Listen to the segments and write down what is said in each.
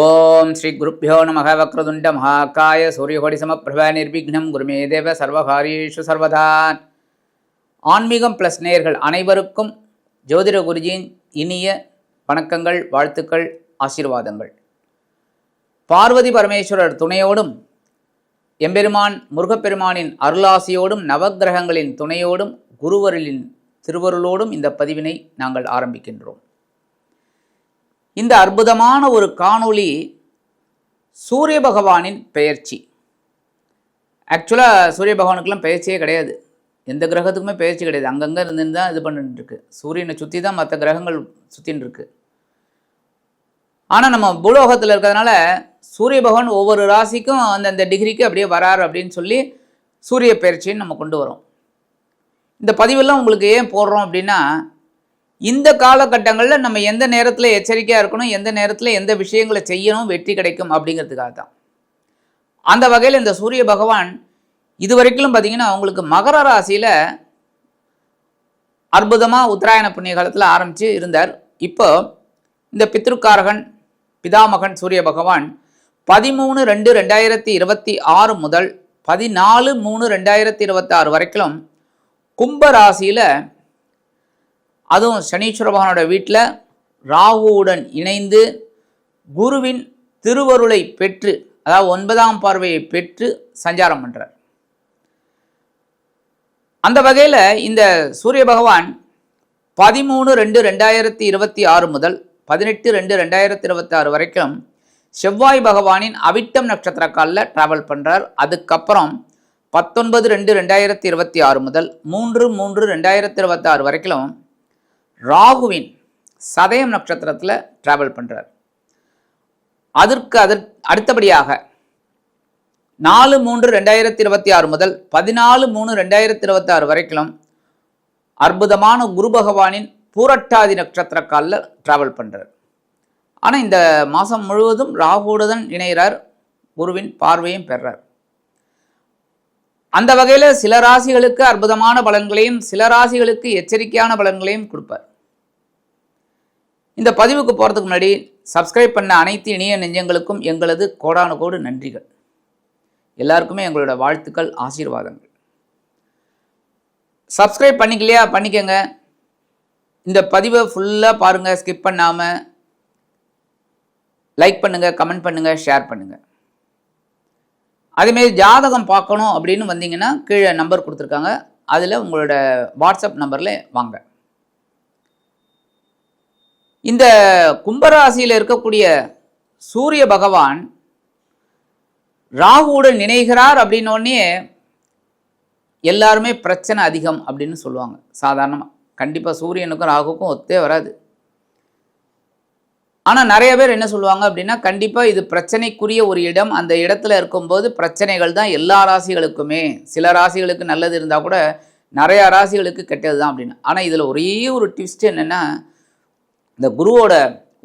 ஓம் ஸ்ரீ குருப்பியோ நம வக்ரதுண்ட மகாக்காய சூரியகோடி சமப்பிரப நிர்விக்னம். குருமே தேவ சர்வகாரியேஷு சர்வதான் ஆன்மீகம் ப்ளஸ் நேயர்கள் அனைவருக்கும் ஜோதிட குருஜியின் இனிய வணக்கங்கள் வாழ்த்துக்கள் ஆசீர்வாதங்கள். பார்வதி பரமேஸ்வரர் துணையோடும் எம்பெருமான் முருகப்பெருமானின் அருளாசியோடும் நவக்கிரகங்களின் துணையோடும் குருவருளின் திருவருளோடும் இந்த பதிவினை நாங்கள் ஆரம்பிக்கின்றோம். இந்த அற்புதமான ஒரு காணொளி சூரிய பகவானின் பெயர்ச்சி. ஆக்சுவலாக சூரிய பகவானுக்கெல்லாம் பெயர்ச்சியே கிடையாது. எந்த கிரகத்துக்குமே பெயர்ச்சி கிடையாது. அங்கங்கே இருந்துன்னு தான் இது பண்ணிட்டுருக்கு சூரியனை சுற்றி தான் மற்ற கிரகங்கள் சுற்றின்னு இருக்கு. ஆனால் நம்ம பூலோகத்தில் இருக்கிறதுனால சூரிய பகவான் ஒவ்வொரு ராசிக்கும் அந்தந்த டிகிரிக்கு அப்படியே வராரு அப்படின்னு சொல்லி சூரிய பயிற்சின்னு நம்ம கொண்டு வரோம். இந்த பதிவெல்லாம் உங்களுக்கு ஏன் போடுறோம் அப்படின்னா இந்த காலகட்டங்களில் நம்ம எந்த நேரத்தில் எச்சரிக்கையாக இருக்கணும் எந்த நேரத்தில் எந்த விஷயங்களை செய்யணும் வெற்றி கிடைக்கும் அப்படிங்கிறதுக்காக தான். அந்த வகையில் இந்த சூரிய பகவான் இது வரைக்கும் பார்த்தீங்கன்னா அவங்களுக்கு மகர ராசியில் அற்புதமாக உத்தராயண புண்ணிய காலத்தில் ஆரம்பித்து இருந்தார். இப்போ இந்த பித்ருக்காரகன் பிதாமகன் சூரிய பகவான் பதிமூணு ரெண்டு ரெண்டாயிரத்தி இருபத்தி ஆறு முதல் பதினாலு மூணு ரெண்டாயிரத்தி இருபத்தாறு வரைக்கும் கும்ப ராசியில் அதுவும் சனீஸ்வர பகவானோட வீட்டில் ராகுவுடன் இணைந்து குருவின் திருவருளை பெற்று அதாவது ஒன்பதாம் பார்வையை பெற்று சஞ்சாரம் பண்ணுறார் அந்த வகையில் இந்த சூரிய பகவான் பதிமூணு ரெண்டு ரெண்டாயிரத்தி இருபத்தி ஆறு முதல் பதினெட்டு ரெண்டு ரெண்டாயிரத்தி இருபத்தி ஆறு வரைக்கும் செவ்வாய் பகவானின் அவிட்டம் நட்சத்திர காலில் ட்ராவல் பண்ணுறார் அதுக்கப்புறம் பத்தொன்பது ரெண்டு ரெண்டாயிரத்தி இருபத்தி ஆறு முதல் மூன்று மூன்று ரெண்டாயிரத்தி இருபத்தி ஆறு வரைக்கும் ராகுவின் சதயம் நட்சத்திரத்தில் ட்ராவல் பண்ணுறார் அதற்கு அதற் அடுத்தபடியாக நாலு மூன்று ரெண்டாயிரத்தி இருபத்தி ஆறு முதல் பதினாலு மூணு ரெண்டாயிரத்தி இருபத்தி ஆறு வரைக்கும் அற்புதமான குரு பகவானின் பூரட்டாதி நட்சத்திர காலில் ட்ராவல் பண்ணுறார் ஆனால் இந்த மாதம் முழுவதும் ராகுவுடன் இணைகிறார் குருவின் பார்வையும் பெறார். அந்த வகையில் சில ராசிகளுக்கு அற்புதமான பலன்களையும் சில ராசிகளுக்கு எச்சரிக்கையான பலன்களையும் கொடுப்பார். இந்த பதிவுக்கு போகிறதுக்கு முன்னாடி சப்ஸ்கிரைப் பண்ண அனைத்து இணைய நெஞ்சங்களுக்கும் எங்களது கோடானு கோடு நன்றிகள். எல்லாருக்குமே எங்களோட வாழ்த்துக்கள் ஆசீர்வாதங்கள். சப்ஸ்கிரைப் பண்ணிக்கலையா? பண்ணிக்கங்க. இந்த பதிவை ஃபுல்லாக பாருங்கள் ஸ்கிப் பண்ணாமல் லைக் பண்ணுங்கள் கமெண்ட் பண்ணுங்கள் ஷேர் பண்ணுங்கள் அதேமாரி ஜாதகம் பார்க்கணும் அப்படின்னு வந்தீங்கன்னா கீழே நம்பர் கொடுத்துருக்காங்க. அதில் உங்களோட வாட்ஸ்அப் நம்பரில் வாங்க. இந்த கும்பராசியில் இருக்கக்கூடிய சூரிய பகவான் ராகுவுடன் நினைகிறார் அப்படின்னோடனே எல்லாருமே பிரச்சனை அதிகம் அப்படின்னு சொல்லுவாங்க. சாதாரணமாக கண்டிப்பாக சூரியனுக்கும் ராகுக்கும் ஒத்தே வராது. ஆனால் நிறைய பேர் என்ன சொல்லுவாங்க அப்படின்னா கண்டிப்பாக இது பிரச்சனைக்குரிய ஒரு இடம். அந்த இடத்துல இருக்கும்போது பிரச்சனைகள் தான் எல்லா ராசிகளுக்குமே. சில ராசிகளுக்கு நல்லது இருந்தால் கூட நிறையா ராசிகளுக்கு கெட்டது தான் அப்படின்னு. ஆனால் இதில் ஒரே ஒரு ட்விஸ்ட் என்னென்னா இந்த குருவோட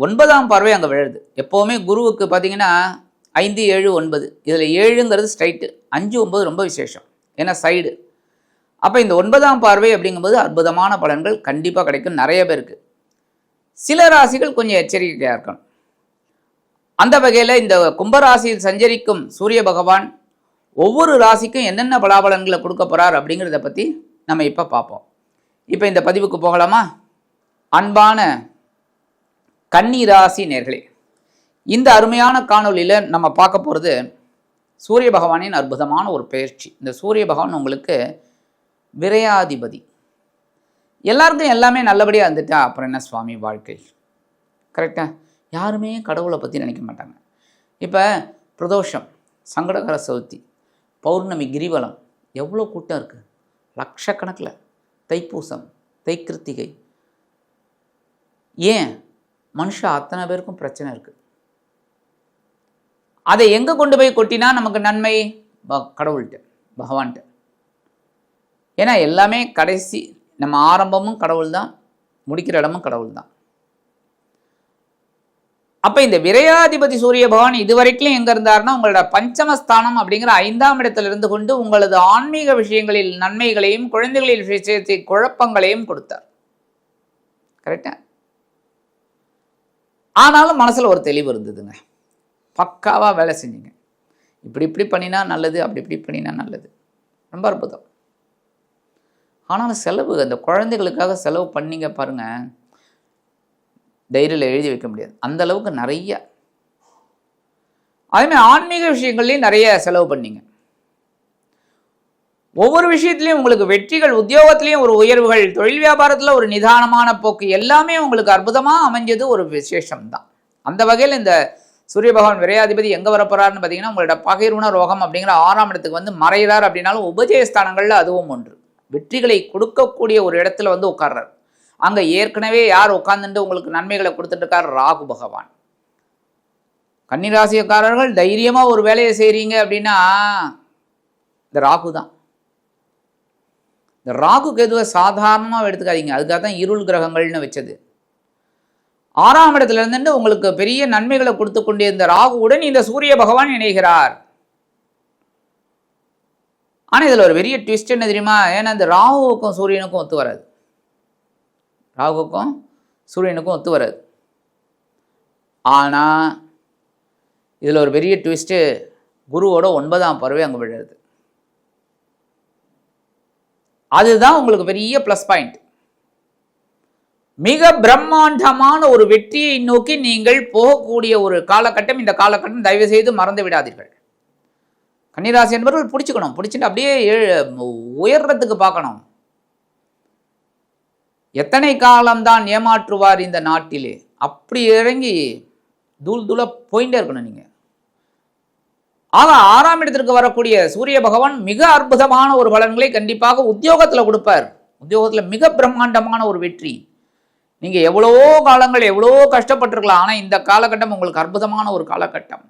ஒன்பதாம் பார்வை அங்கே விழுது எப்போவுமே குருவுக்கு பார்த்தீங்கன்னா ஐந்து ஏழு ஒன்பது. இதில் ஏழுங்கிறது ஸ்ட்ரைட்டு அஞ்சு ஒன்பது ரொம்ப விசேஷம். ஏன்னா சைடு அப்போ இந்த ஒன்பதாம் பார்வை அப்படிங்கும்போது அற்புதமான பலன்கள் கண்டிப்பாக கிடைக்கும். நிறைய பேருக்கு. சில ராசிகள் கொஞ்சம் எச்சரிக்கையாக இருக்கணும். அந்த வகையில் இந்த கும்பராசியில் சஞ்சரிக்கும் சூரிய பகவான் ஒவ்வொரு ராசிக்கும் என்னென்ன பலாபலன்களை கொடுக்க போகிறார் அப்படிங்கிறத பற்றி நம்ம இப்போ பார்ப்போம். இப்போ இந்த பதிவுக்கு போகலாமா? அன்பான கன்னிராசி நேர்களே இந்த அருமையான காணொளியில் நம்ம பார்க்க போகிறது சூரிய பகவானின் அற்புதமான ஒரு பயிற்சி. இந்த சூரிய பகவான் உங்களுக்கு விரையாதிபதி. எல்லாருக்கும் எல்லாமே நல்லபடியாக இருந்துட்டா அப்புறம் என்ன சுவாமி வாழ்க்கை? கரெக்டாக யாருமே கடவுளை பற்றி நினைக்க மாட்டாங்க. இப்போ பிரதோஷம் சங்கடகர சதுர்த்தி பௌர்ணமி கிரிவலம் எவ்வளோ கூட்டம் இருக்குது லட்சக்கணக்கில். தைப்பூசம் தைக்கிருத்திகை. ஏன்? மனுஷன் அத்தனை பேருக்கும் பிரச்சனை இருக்குது அதை எங்கே கொண்டு போய் கொட்டினா நமக்கு நன்மை? ப- கடவுள்கிட்ட பகவான்கிட்ட. ஏன்னா எல்லாமே கடைசி நம்ம ஆரம்பமும் கடவுள் தான் முடிக்கிற இடமும் கடவுள் தான் அப்போ இந்த விரையாதிபதி சூரிய பகவான் இதுவரைக்கும் எங்கே இருந்தாருன்னா உங்களோட பஞ்சமஸ்தானம் அப்படிங்கிற ஐந்தாம் இடத்துல இருந்து கொண்டு உங்களது ஆன்மீக விஷயங்களில் நன்மைகளையும் குழந்தைகளில் விஷயத்தை குழப்பங்களையும் கொடுத்தார். கரெக்டாக ஆனாலும் மனசில் ஒரு தெளிவு இருந்ததுங்க. பக்காவாக வேலை செஞ்சீங்க. இப்படி இப்படி பண்ணினா நல்லது அப்படி இப்படி பண்ணினா நல்லது. ரொம்ப அற்புதம். ஆனாலும் செலவு அந்த குழந்தைகளுக்காக செலவு பண்ணீங்க பாருங்கள் டைரியில் எழுதி வைக்க முடியாது. அந்த அளவுக்கு நிறைய. அதேமாதிரி ஆன்மீக விஷயங்கள்லேயும் நிறைய செலவு பண்ணிங்க. ஒவ்வொரு விஷயத்துலையும் உங்களுக்கு வெற்றிகள் உத்தியோகத்திலையும் ஒரு உயர்வுகள் தொழில் வியாபாரத்தில் ஒரு நிதானமான போக்கு எல்லாமே உங்களுக்கு அற்புதமாக அமைஞ்சது ஒரு விசேஷம் தான் அந்த வகையில் இந்த சூரிய பகவான் விரையாதிபதி எங்கே வரப்போறாருன்னு பார்த்தீங்கன்னா உங்களோட பகிர்வுண ரோகம் அப்படிங்கிற ஆறாம் இடத்துக்கு வந்து மறைகிறார் அப்படின்னாலும் உபஜயஸ்தானங்களில் அதுவும் ஒன்று. வெற்றிகளை கொடுக்கக்கூடிய ஒரு இடத்துல வந்து உட்கார்றார். அங்கே ஏற்கனவே யார் உட்கார்ந்துட்டு உங்களுக்கு நன்மைகளை கொடுத்துட்ருக்கார் ராகு பகவான். கன்னிராசியக்காரர்கள் தைரியமாக ஒரு வேலையை செய்கிறீங்க அப்படின்னா இந்த ராகு தான் இந்த ராகு கேதுவை சாதாரணமாக எடுத்துக்காதீங்க. அதுக்காக தான் இருள் கிரகங்கள்னு வச்சது. ஆறாம் இடத்துல இருந்துட்டு உங்களுக்கு பெரிய நன்மைகளை கொடுத்து கொண்டே இந்த ராகுவுடன் இந்த சூரிய பகவான் இணைகிறார். ஆனால் இதில் ஒரு பெரிய ட்விஸ்ட் என்ன தெரியுமா? ஏன்னா இந்த ராகுவுக்கும் சூரியனுக்கும் ஒத்து வராது. ராகுவுக்கும் சூரியனுக்கும் ஒத்து வராது. ஆனால் இதில் ஒரு பெரிய ட்விஸ்ட்டு குருவோட ஒன்பதாம் பறவை அங்கே விழுறது. அதுதான் உங்களுக்கு பெரிய ப்ளஸ் பாயிண்ட் மிக பிரம்மாண்டமான ஒரு வெற்றியை நோக்கி நீங்கள் போகக்கூடிய ஒரு காலகட்டம் இந்த காலகட்டம் தயவு செய்து மறந்து விடாதீர்கள். கன்னிராசி என்பவர்கள் பிடிச்சிக்கணும். பிடிச்சிட்டு அப்படியே உயர்றதுக்கு பார்க்கணும். எத்தனை காலம்தான் ஏமாற்றுவார் இந்த நாட்டிலே? அப்படி இறங்கி தூள் தூள போயிட்டே இருக்கணும் நீங்கள் ஆனால் ஆறாம் இடத்திற்கு வரக்கூடிய சூரிய பகவான் மிக அற்புதமான ஒரு பலன்களை கண்டிப்பாக உத்தியோகத்தில் கொடுப்பார். உத்தியோகத்தில் மிக பிரம்மாண்டமான ஒரு வெற்றி. நீங்கள் எவ்வளவோ காலங்கள் எவ்வளவோ கஷ்டப்பட்டிருக்கலாம் ஆனால் இந்த காலகட்டம் உங்களுக்கு அற்புதமான ஒரு காலகட்டம்.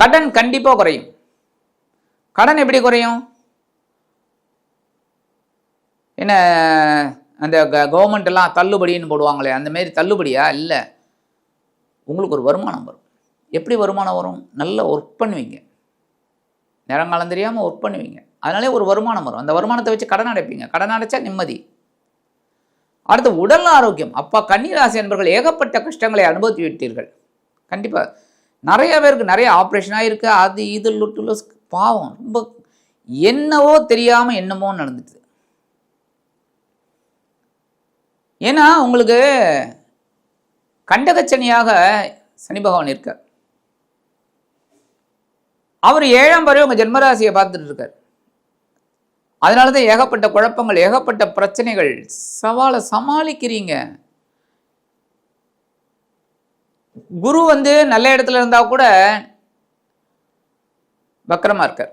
கடன் கண்டிப்பாக குறையும். கடன் எப்படி குறையும்? என்ன அந்த கவர்மெண்ட் எல்லாம் தள்ளுபடின்னு போடுவாங்களே அந்த மாதிரி தள்ளுபடியா? இல்லை. உங்களுக்கு ஒரு வருமானம் வரும். எப்படி வருமானம் வரும்? நல்லா ஒர்க் பண்ணுவீங்க. நேரங்காலம் தெரியாமல் ஒர்க் பண்ணுவீங்க. அதனாலே ஒரு வருமானம் வரும். அந்த வருமானத்தை வச்சு கடன் அடைப்பீங்க. கடன் அடைச்சா நிம்மதி. அடுத்து உடல் ஆரோக்கியம். அப்பா கன்னிராசி என்பர்கள் ஏகப்பட்ட கஷ்டங்களை அனுபவித்து விட்டீர்கள் கண்டிப்பாக நிறைய பேருக்கு நிறைய ஆப்ரேஷன் ஆகிருக்கு அது இது லுட்டு லுஸ் பாவம். ரொம்ப என்னவோ தெரியாமல் என்னமோ நடந்துட்டு ஏன்னா உங்களுக்கு கண்டகச்சனியாக சனி பகவான் இருக்கார். அவர் ஏழாம் வரை உங்கள் ஜென்மராசியை பார்த்துட்டு இருக்கார். அதனால தான் ஏகப்பட்ட குழப்பங்கள் ஏகப்பட்ட பிரச்சனைகள் சவாலை சமாளிக்கிறீங்க. குரு வந்து நல்ல இடத்துல இருந்தால் கூட வக்கரமாக இருக்கார்.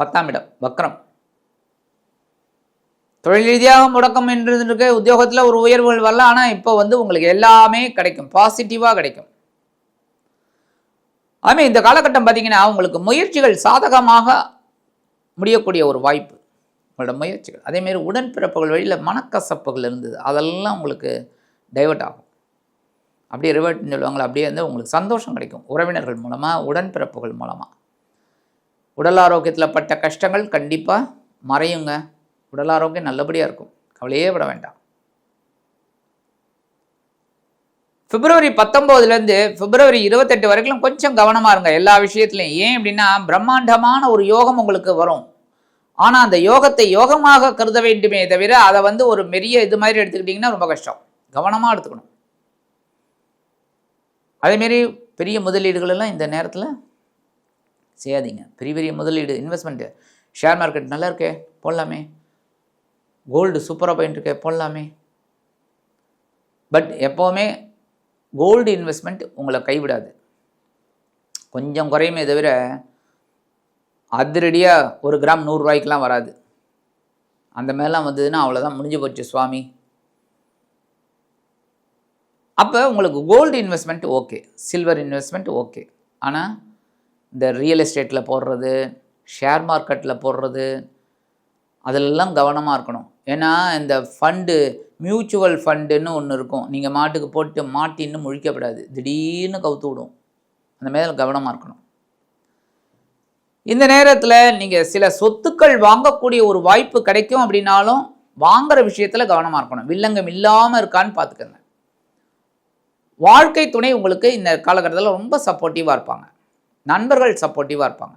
பத்தாம் இடம் வக்கரம். தொழில் ரீதியாக முடக்கம் என்று இருக்கு உத்தியோகத்தில் ஒரு உயர்வுகள் வரலாம். ஆனால் இப்போ வந்து உங்களுக்கு எல்லாமே கிடைக்கும். பாசிட்டிவாக கிடைக்கும். அதுமாதிரி இந்த காலகட்டம் பார்த்தீங்கன்னா உங்களுக்கு முயற்சிகள் சாதகமாக முடியக்கூடிய ஒரு வாய்ப்பு. உங்களோட முயற்சிகள். அதேமாரி உடன்பிறப்புகள் வழியில் மனக்கசப்புகள் இருந்தது. அதெல்லாம் உங்களுக்கு டைவர்ட் ஆகும். அப்படியே ரிவர்ட்னு சொல்லுவாங்களா அப்படியே வந்து உங்களுக்கு சந்தோஷம் கிடைக்கும். உறவினர்கள் மூலமாக உடன்பிறப்புகள் மூலமாக உடல் ஆரோக்கியத்தில் பட்ட கஷ்டங்கள் கண்டிப்பாக மறையுங்க. உடல் ஆரோக்கியம் நல்லபடியாக இருக்கும். கவலையே விட வேண்டாம். பிப்ரவரி பத்தொம்போதுலேருந்து பிப்ரவரி இருபத்தெட்டு வரைக்கும் கொஞ்சம் கவனமாக இருங்க. எல்லா விஷயத்துலையும். ஏன் அப்படின்னா பிரம்மாண்டமான ஒரு யோகம் உங்களுக்கு வரும். ஆனால் அந்த யோகத்தை யோகமாக கருத வேண்டுமே தவிர அதை வந்து ஒரு மெரிய இது மாதிரி எடுத்துக்கிட்டிங்கன்னா ரொம்ப கஷ்டம். கவனமாக எடுத்துக்கணும். அதேமாரி பெரிய முதலீடுகள் எல்லாம் இந்த நேரத்தில் செய்யாதீங்க. பெரிய பெரிய முதலீடு இன்வெஸ்ட்மெண்ட்டு ஷேர் மார்க்கெட் நல்லா இருக்கே போடலாமே. கோல்டு சூப்பராக போயிட்டு இருக்கே போடலாமே. பட் எப்போவுமே கோல்டு இன்வெஸ்ட்மெண்ட் உங்களை கைவிடாது. கொஞ்சம் குறையுமே தவிர அதிரடியாக ஒரு கிராம் நூறுரூவாய்க்கெலாம் வராது. அந்த மாதிரிலாம் வந்ததுன்னா அவ்வளோதான் முடிஞ்சு போச்சு சுவாமி. அப்போ உங்களுக்கு gold investment okay silver investment okay ஆனால் இந்த ரியல் எஸ்டேட்டில் போடுறது ஷேர் மார்க்கெட்டில் போடுறது அதெல்லாம் கவனமாக இருக்கணும். ஏன்னா இந்த ஃபண்டு மியூச்சுவல் ஃபண்டுன்னு ஒன்று இருக்கும். நீங்கள் மாட்டுக்கு போட்டு மாட்டின்னு முழிக்கப்படாது. திடீர்னு கவுத்து விடும். அந்த மேலே கவனமாக இருக்கணும். இந்த நேரத்தில் நீங்கள் சில சொத்துக்கள் வாங்கக்கூடிய ஒரு வாய்ப்பு கிடைக்கும் அப்படின்னாலும் வாங்குற விஷயத்தில் கவனமாக இருக்கணும். வில்லங்கம் இல்லாமல் இருக்கான்னு பார்த்துக்கோங்க வாழ்க்கை துணை உங்களுக்கு இந்த காலகட்டத்தில் ரொம்ப சப்போர்ட்டிவாக இருப்பாங்க. நண்பர்கள் சப்போர்ட்டிவாக இருப்பாங்க.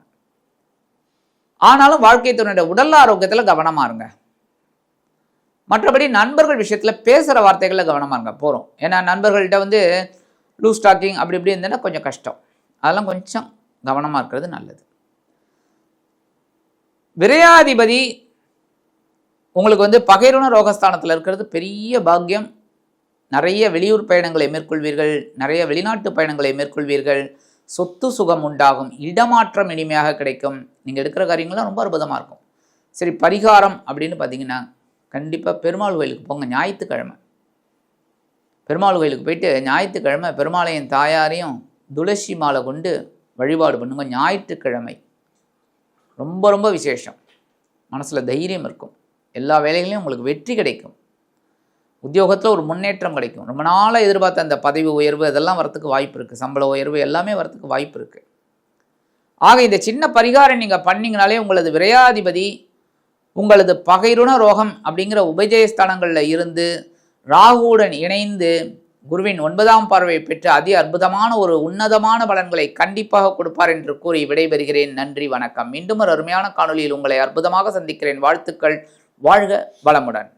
ஆனாலும் வாழ்க்கை துணையோட உடல் ஆரோக்கியத்தில் கவனமாக இருங்க. மற்றபடி நண்பர்கள் விஷயத்தில் பேசுகிற வார்த்தைகளில் கவனமாக இருங்க. போகிறோம் ஏன்னா நண்பர்கள்ட்ட வந்து லூஸ் டாக்கிங் அப்படி இப்படி இருந்ததுன்னா கொஞ்சம் கஷ்டம். அதெல்லாம் கொஞ்சம் கவனமாக இருக்கிறது நல்லது. விரையாதிபதி உங்களுக்கு வந்து பகைருண ரோகஸ்தானத்தில் இருக்கிறது பெரிய பாக்கியம். நிறைய வெளியூர் பயணங்களை மேற்கொள்வீர்கள். நிறைய வெளிநாட்டு பயணங்களை மேற்கொள்வீர்கள். சொத்து சுகம் உண்டாகும். இடமாற்றம் இனிமையாக கிடைக்கும். நீங்கள் எடுக்கிற காரியங்கள்லாம் ரொம்ப அற்புதமாக இருக்கும். சரி பரிகாரம் அப்படின்னு பார்த்தீங்கன்னா கண்டிப்பாக பெருமாள் கோயிலுக்கு போங்க. ஞாயிற்றுக்கிழமை. பெருமாள் கோயிலுக்கு போயிட்டு ஞாயிற்றுக்கிழமை பெருமாளையும் தாயாரையும் துளசி மாலை கொண்டு வழிபாடு பண்ணுங்க. ஞாயிற்றுக்கிழமை. ரொம்ப ரொம்ப விசேஷம். மனசில் தைரியம் இருக்கும். எல்லா வேலைகளையும் உங்களுக்கு வெற்றி கிடைக்கும். உத்தியோகத்தில் ஒரு முன்னேற்றம் கிடைக்கும். ரொம்ப நாளாக எதிர்பார்த்த அந்த பதவி உயர்வு அதெல்லாம் வரத்துக்கு வாய்ப்பு இருக்குது சம்பள உயர்வு எல்லாமே வரத்துக்கு வாய்ப்பு இருக்குது ஆக இந்த சின்ன பரிகாரம் நீங்கள் பண்ணிங்கனாலே உங்களது விரையாதிபதி உங்களது பகைருண ரோகம் அப்படிங்கிற உபஜயஸ்தானங்களில் இருந்து ராகுவுடன் இணைந்து குருவின் ஒன்பதாம் பார்வை பெற்று அதி அற்புதமான ஒரு உன்னதமான பலன்களை கண்டிப்பாக கொடுப்பார் என்று கூறி விடைபெறுகிறேன். நன்றி வணக்கம். மீண்டும் ஒரு அருமையான காணொலியில் உங்களை அற்புதமாக சந்திக்கிறேன். வாழ்த்துக்கள். வாழ்க வளமுடன்.